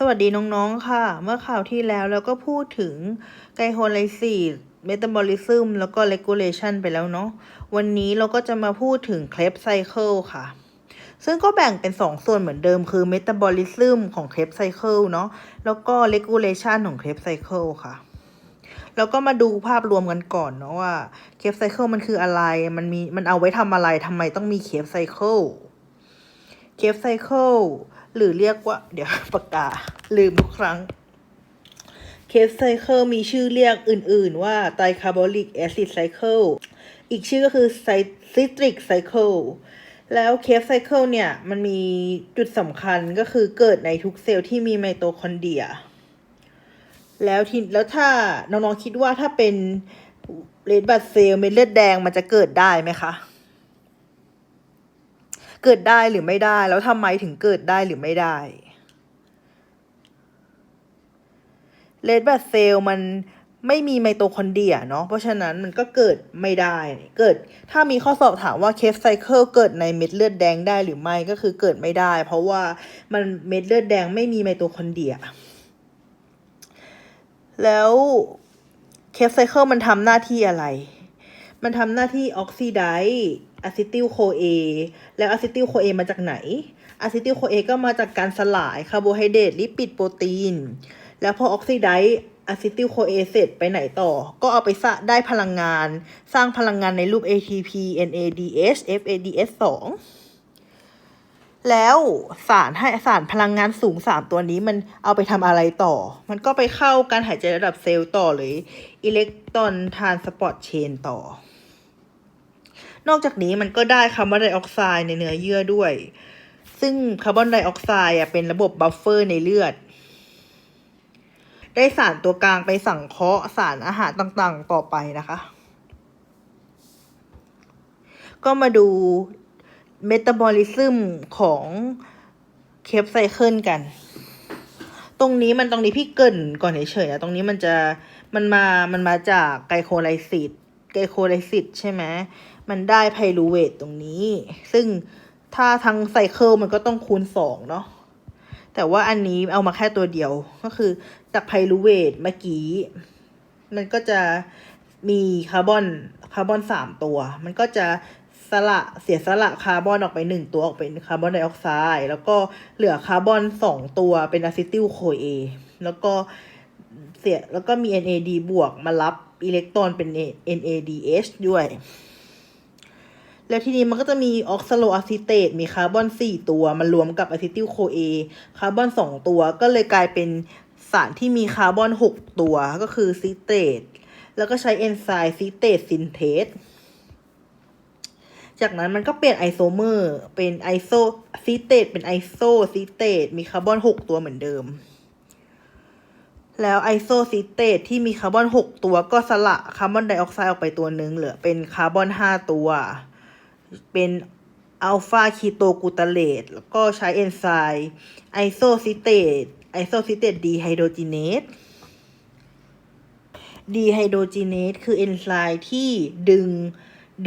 สวัสดีน้องๆค่ะ เมื่อข่าวที่แล้วเราก็พูดถึงไกโฮไลซีสเมตาบอลิซึมแล้วก็เลกูเลชันไปแล้วเนาะ วันนี้เราก็จะมาพูดถึงเคลปไซเคิลค่ะ ซึ่งก็แบ่งเป็น 2 ส่วนเหมือนเดิมคือเมตาบอลิซึมของเคลปไซเคิลเนาะ แล้วก็เลกูเลชันของเคลปไซเคิลค่ะ แล้วก็มาดูภาพรวมกันก่อนเนาะว่าเคปไซเคิลมันคืออะไร มันมีมันเอาไว้ทำอะไรทำไมต้องมีเคปไซเคิล เคปไซเคิลหรือเรียกว่า เดี๋ยวปากกา ลืมทุกครั้งเคปไซเคิลมีชื่อเรียกอื่น ๆ ว่าไตรคาร์บอลิกแอซิดไซเคิลอีกชื่อก็คือไซซิตริกไซเคิลแล้วเคปไซเคิลเนี่ย มันมีจุดสำคัญก็คือเกิดในทุกเซลล์ที่มีไมโตคอนเดรีย แล้วทีแล้วถ้าน้อง ๆ คิดว่าถ้าเป็นเรดบัตเซลล์เม็ดเลือดแดงมันจะเกิดได้ไหมคะ เกิดได้หรือไม่ได้ แล้วทำไมถึงเกิดได้หรือไม่ได้เรดแบตเซลมันไม่มีไมโตคอนเดียเนาะเพราะฉะนั้นมันก็เกิดไม่ได้เกิดถ้ามีข้อสอบถามว่าเคฟไซเคิลเกิดในเม็ดเลือดแดงได้หรือไม่ก็คือเกิดไม่ได้ เพราะว่ามันเม็ดเลือดแดงไม่มีไมโตคอนเดีย แล้วเคฟไซเคิลมันทำหน้าที่อะไร มันทำหน้าที่ออกซิไดซ์ อะซิติลโคเอแล้วอะซิติลโคเอมาจากไหนอะซิติลโคเอก็มาจากการสลายคาร์โบไฮเดรตลิปิดโปรตีน แล้วพอออกซิไดซ์อะซิติลโคเอเสร็จไปไหนต่อ ก็เอาไปสร้างได้พลังงาน สร้างพลังงานในรูป ATP NADH FADH 2แล้วสารให้สารพลังงานสูงสามตัวนี้มันเอาไปทำอะไรต่อ มันก็ไปเข้าการหายใจระดับเซลล์ต่อหรืออิเล็กตรอนทรานสปอร์ตเชนต่อ นอกจากนี้มันก็ได้คาร์บอนไดออกไซด์ในเนื้อเยื่อด้วย ซึ่งคาร์บอนไดออกไซด์เป็นระบบบัฟเฟอร์ในเลือด ได้สารตัวกลางไปสังเคราะห์สารอาหารต่างๆ ต่อไปนะคะ ก็มาดูเมตาบอลิซึมของเคปไซเคิลกัน ตรงนี้มันตรงนี้พี่เกินก่อนเฉยๆนะตรงนี้มันจะมันมา มันมาจากไกโคไลซิสไกโคไลซิสใช่ไหม มันได้ไพรูเวตตรงนี้ ซึ่งถ้าทั้งไซเคิลมันก็ต้องคูณสองเนาะแต่ว่าอันนี้เอามาแค่ตัวเดียวก็คือจากไพรูเวตเมื่อกี้ มันก็จะมีคาร์บอนคาร์บอนสามตัว มันก็จะสละเสียสละคาร์บอนออกไปหนึ่งตัวออกเป็นคาร์บอนไดออกไซด์แล้วก็เหลือคาร์บอนสองตัวเป็นอะซิติลโคเอแล้วก็เสียแล้วก็มี NAD บวกมารับอิเล็กตรอนเป็น NADH ด้วย แล้วทีนี้มันก็จะมีออกซาโลอะซิเตตมีคาร์บอนสี่ตัว มันรวมกับอะซิติลโคเอคาร์บอนสองตัว ก็เลยกลายเป็นสารที่มีคาร์บอนหกตัว ก็คือซิเตตแล้วก็ใช้เอนไซม์ซิเตตซินเทสจากนั้นมันก็เปลี่ยนไอโซเมอร์เป็นไอโซซิเตตเป็นไอโซซิเตตมีคาร์บอนหกตัวเหมือนเดิม แล้วไอโซซิเตตที่มีคาร์บอนหกตัวก็สละคาร์บอนไดออกไซด์ออกไปตัวหนึ่งเหลือเป็นคาร์บอนห้าตัว เป็นอัลฟาคีโตกูตาเลตแล้วก็ใช้เอนไซม์ไอโซซิเตตไอโซซิเตตดีไฮโดรจิเนสดีไฮโดรจิเนสคือเอนไซม์ที่ดึง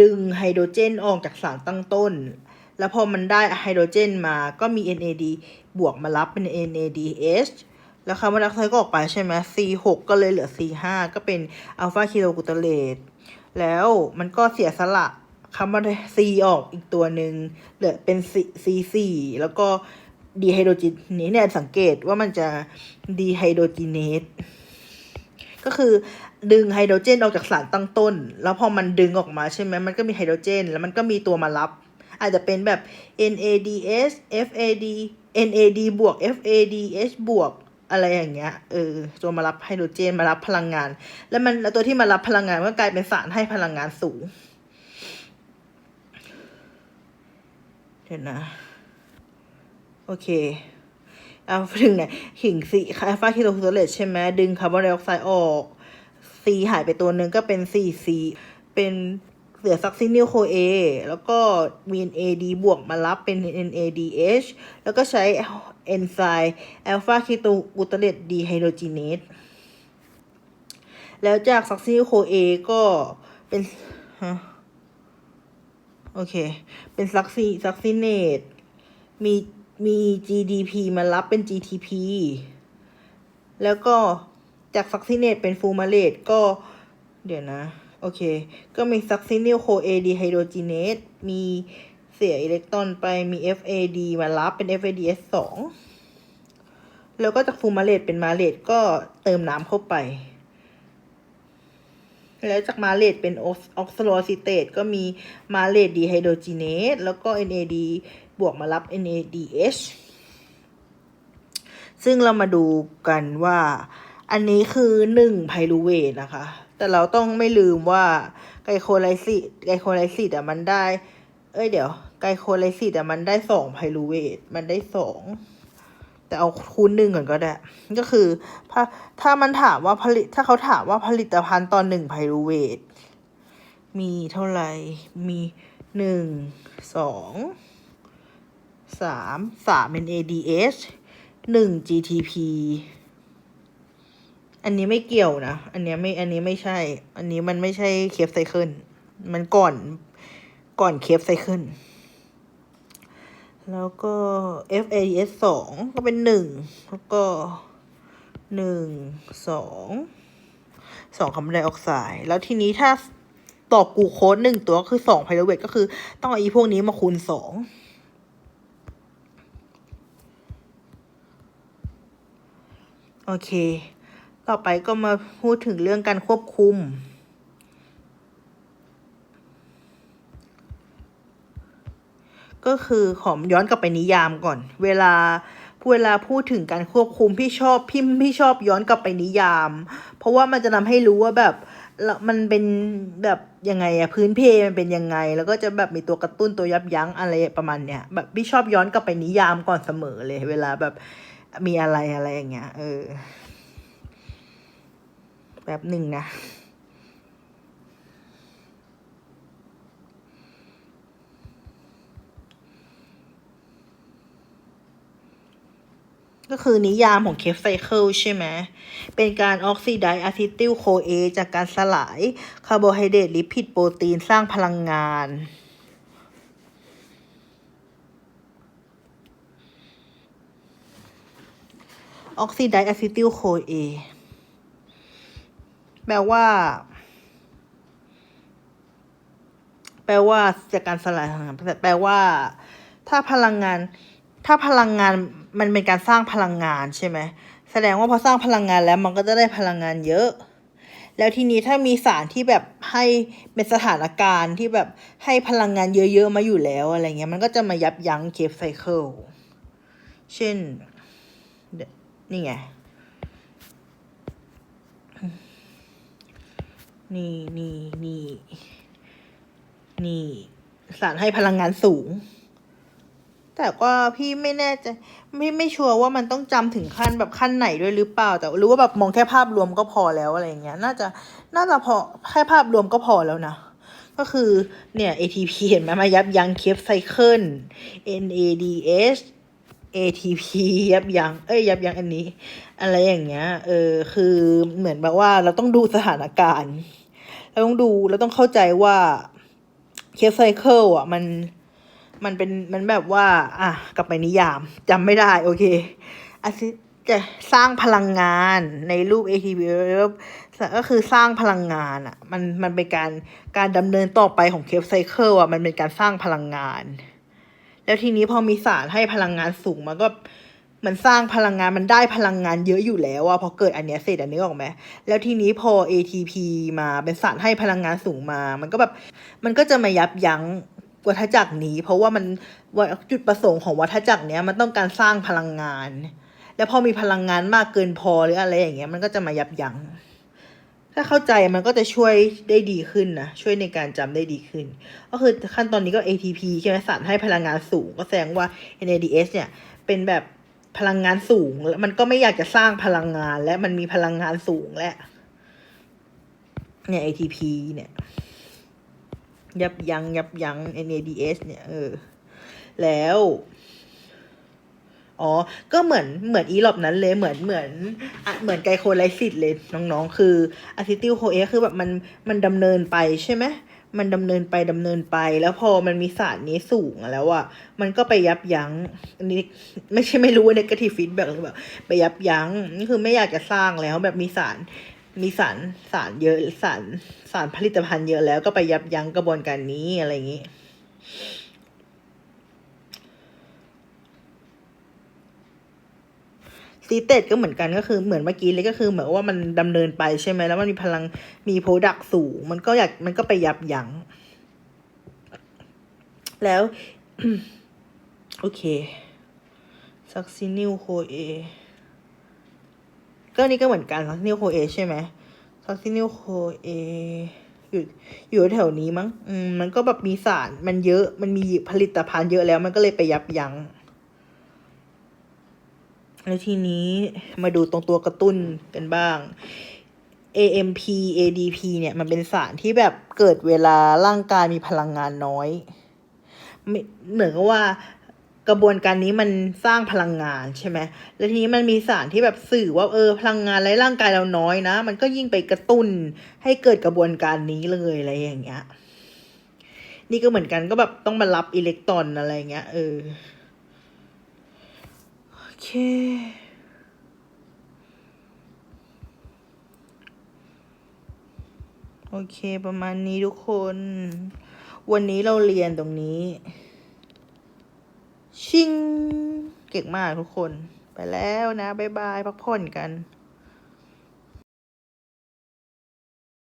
ดึงไฮโดรเจนออกจากสารตั้งต้น แล้วพอมันได้ไฮโดรเจนมาก็มี NAD บวกมารับเป็น NADH แล้วคาร์บอนไดออกไซด์ก็ออกไปใช่ไหม C6 ก็เลยเหลือ C5 ก็เป็นอัลฟาคีโตกูตาเลตแล้วมันก็เสียสละ คาร์บอนซีออกอีกตัวหนึ่งเหลือเป็น C4 แล้วก็ดีไฮโดรจิเนสเนี่ยสังเกตว่ามันจะดีไฮโดรจิเนสก็คือดึงไฮโดรเจนออกจากสารตั้งต้น แล้วพอมันดึงออกมาใช่ไหมมันก็มีไฮโดรเจน แล้วมันก็มีตัวมารับ อาจจะเป็นแบบ NADS FAD NAD บวก FADH บวกอะไรอย่างเงี้ย เออ ตัวมารับไฮโดรเจนมารับพลังงาน แล้วมันแล้วตัวที่มารับพลังงานก็กลายเป็นสารให้พลังงานสูง เดี๋ยวนะ โอเคเอาถึงไหนหิ่งสีคาฟาคิโตคูโตเลตใช่ไหมดึงคาร์บอนไดออกไซด์ออกซีหายไปตัวหนึ่งก็เป็นซีซีเป็นเหลือซักซินิลโคเอแล้วก็มี NAD บวกมารับเป็น NADH แล้วก็ใช้เอนไซม์อัลฟาคีโตกูตาเลตดีไฮโดรจิเนสแล้วจากซักซินิลโคเอก็เป็นฮะ โอเค เป็นซักซีซักซิเนตมีมี GDP มารับเป็น GTP แล้วก็จากซักซิเนตเป็นฟูมาเลตก็เดี๋ยวนะ โอเค ก็มีซักซินิลโคเอดีไฮโดรจีเนตมีเสียอิเล็กตรอนไปมี FAD มารับเป็น FADS สองแล้วก็จากฟูมาเลตเป็นมาเลตก็เติมน้ำเข้าไป แล้วจากมาเลตเป็นออกซาโลซิเตตก็มีมาเลตดีไฮโดรจีเนตแล้วก็ NAD บวกมารับ NADH ซึ่งเรามาดูกันว่า อันนี้คือหนึ่งไพรูเวทนะคะ แต่เราต้องไม่ลืมว่าไกลโคไลซิสไกลโคไลซิสอะมันได้ เอ้ยเดี๋ยว ไกลโคไลซิสอะมันได้สองไพรูเวทมันได้สอง แต่เอาคูณหนึ่งก่อนก็ได้ ก็คือถ้าถ้ามันถามว่าผลิตถ้าเขาถามว่าผลิตภัณฑ์ตอนหนึ่งไพรูเวทมีเท่าไหร่ มีหนึ่งสองสามสามเป็น ADH หนึ่ง GTP อันนี้ไม่เกี่ยวนะ อันนี้ไม่ อันนี้ไม่ใช่ อันนี้มันไม่ใช่เคฟไซเคิล มันก่อน ก่อนเคฟไซเคิล แล้วก็ FAS สองก็เป็นหนึ่งแล้วก็หนึ่งสองสองคาร์บอนไดออกไซด์แล้วทีนี้ถ้าต่อกูโคสหนึ่งตัวก็คือสองไพรูเวทก็คือต้องเอาอีพวกนี้มาคูณสองโอเค ต่อไปก็มาพูดถึงเรื่องการควบคุม ก็คือขอมย้อนกลับไปนิยามก่อน เวลาเวลาพูดถึงการควบคุมพี่ชอบพี่พี่ชอบย้อนกลับไปนิยาม เพราะว่ามันจะทำให้รู้ว่าแบบละมันเป็นแบบยังไงอะพื้นเพมันเป็นยังไง แล้วก็จะแบบมีตัวกระตุ้นตัวยับยั้งอะไรประมาณเนี้ยแบบพี่ชอบย้อนกลับไปนิยามก่อนเสมอเลย เวลาแบบมีอะไรอะไรอย่างเงี้ยเออแบบหนึ่งนะ ก็คือนิยามของเคฟไซเคิลใช่ไหม เป็นการออกซิไดอะซิติลโคเอจากการสลายคาร์โบไฮเดรตลิพิดโปรตีนสร้างพลังงาน ออกซิไดอะซิติลโคเอแปลว่า แปลว่าจากการสลายพลังงานแปลว่า ถ้าพลังงาน ถ้าพลังงานมันเป็นการสร้างพลังงานใช่ไหมแสดงว่าพอสร้างพลังงานแล้วมันก็จะได้พลังงานเยอะ แล้วทีนี้ถ้ามีสารที่แบบให้เป็นสถานการณ์ที่แบบให้พลังงานเยอะๆมาอยู่แล้วอะไรเงี้ยมันก็จะมายับยั้งเคฟไซเคิลเช่น นี่ไง นี่นี่นี่นี่สารให้พลังงานสูง แต่ก็พี่ไม่แน่ใจไม่ไม่ชัวร์ว่ามันต้องจำถึงขั้นแบบขั้นไหนด้วยหรือเปล่า แต่รู้ว่าแบบมองแค่ภาพรวมก็พอแล้วอะไรอย่างเงี้ย น่าจะน่าจะพอแค่ภาพรวมก็พอแล้วนะ ก็คือเนี่ย ATP เห็นไหมมายับยั้งเคฟไซเคิล NADH ATP ยับยั้ง เอ้ย ยับยั้งอันนี้ อะไรอย่างเงี้ย เออ คือเหมือนแบบว่าเราต้องดูสถานการณ์ เราต้องดู เราต้องเข้าใจว่าเคฟไซเคิลอะ มัน มันเป็นมันแบบว่า อะกลับไปนิยามจำไม่ได้ โอเคอาซิจะสร้างพลังงานในรูป ATP ก็คือสร้างพลังงานอะ มันมันเป็นการการดำเนินต่อไปของเคฟไซเคิลอะ มันเป็นการสร้างพลังงาน แล้วทีนี้พอมีสารให้พลังงานสูงมันก็มันสร้างพลังงานมันได้พลังงานเยอะอยู่แล้วอะพอเกิดอันเนี้ยเสร็จอันนี้ออกไหมแล้วทีนี้พอ ATP มาเป็นสารให้พลังงานสูงมา มันก็แบบมันก็จะมายับยั้ง วัฏจักรนี้ เพราะว่ามันว่าจุดประสงค์ของวัฏจักรเนี้ยมันต้องการสร้างพลังงาน แล้วพอมีพลังงานมากเกินพอหรืออะไรอย่างเงี้ยมันก็จะมายับยั้งถ้าเข้าใจมันก็จะช่วยได้ดีขึ้นนะช่วยในการจำได้ดีขึ้น ก็คือขั้นตอนนี้ก็ ATP ใช่ไหมสารให้พลังงานสูง ก็แสดงว่า NADH เนี่ยเป็นแบบพลังงานสูงแล้วมันก็ไม่อยากจะสร้างพลังงานและมันมีพลังงานสูงและเนี่ย ATP เนี่ย ยับยั้งยับยั้ง NADH เนี่ยเออแล้ว อ๋อ ก็เหมือนเหมือนอีหลอบนั้นเลยเหมือนเหมือนอเหมือนไกลโคไลซิสเลยน้องๆ คืออะซิติลโคเอคือแบบมันมันดำเนินไปใช่ไหมมันดำเนินไปดำเนินไป แล้วพอมันมีสารนี้สูงแล้วอะมันก็ไปยับยั้งอันนี้ไม่ใช่ไม่รู้ว่า negative feedback หรือเปล่าไปยับยั้งนี่คือไม่อยากจะสร้างแล้วแบบมีสาร มีสารสารเยอะสารสารผลิตภัณฑ์เยอะแล้วก็ไปยับยั้งกระบวนการนี้อะไรอย่างนี้ซีเต็ดก็เหมือนกันก็คือเหมือนเมื่อกี้เลยก็คือเหมือนว่ามันดำเนินไปใช่ไหมแล้วมันมีพลังมีโปรดักสูง มันก็อยากมันก็ไปยับยั้งแล้ว โอเคซักซินิลโคเอ ก็นี่ก็เหมือนกันซักซินิลโคเอใช่ไหมซักซินิลโคเออยู่อยู่แถวนี้มั้งอืมมันก็แบบมีสารมันเยอะมันมีผลิตภัณฑ์เยอะแล้วมันก็เลยไปยับยั้งแล้วทีนี้มาดูตรงตัวกระตุ้นกันบ้าง AMP ADP เนี่ยมันเป็นสารที่แบบเกิดเวลาร่างกายมีพลังงานน้อยเหมือนกับว่า กระบวนการนี้มันสร้างพลังงานใช่ไหมแล้วทีนี้มันมีสารที่แบบสื่อว่าเออพลังงานในร่างกายเราน้อยนะ มันก็ยิ่งไปกระตุ้นให้เกิดกระบวนการนี้เลยอะไรอย่างเงี้ย นี่ก็เหมือนกันก็แบบต้องมารับอิเล็กตรอนอะไรอย่างเงี้ยเออโอเคโอเค ประมาณนี้ทุกคน วันนี้เราเรียนตรงนี้ ชิง เก่งมากทุกคน ไปแล้วนะ บ๊ายบาย พักผ่อนกัน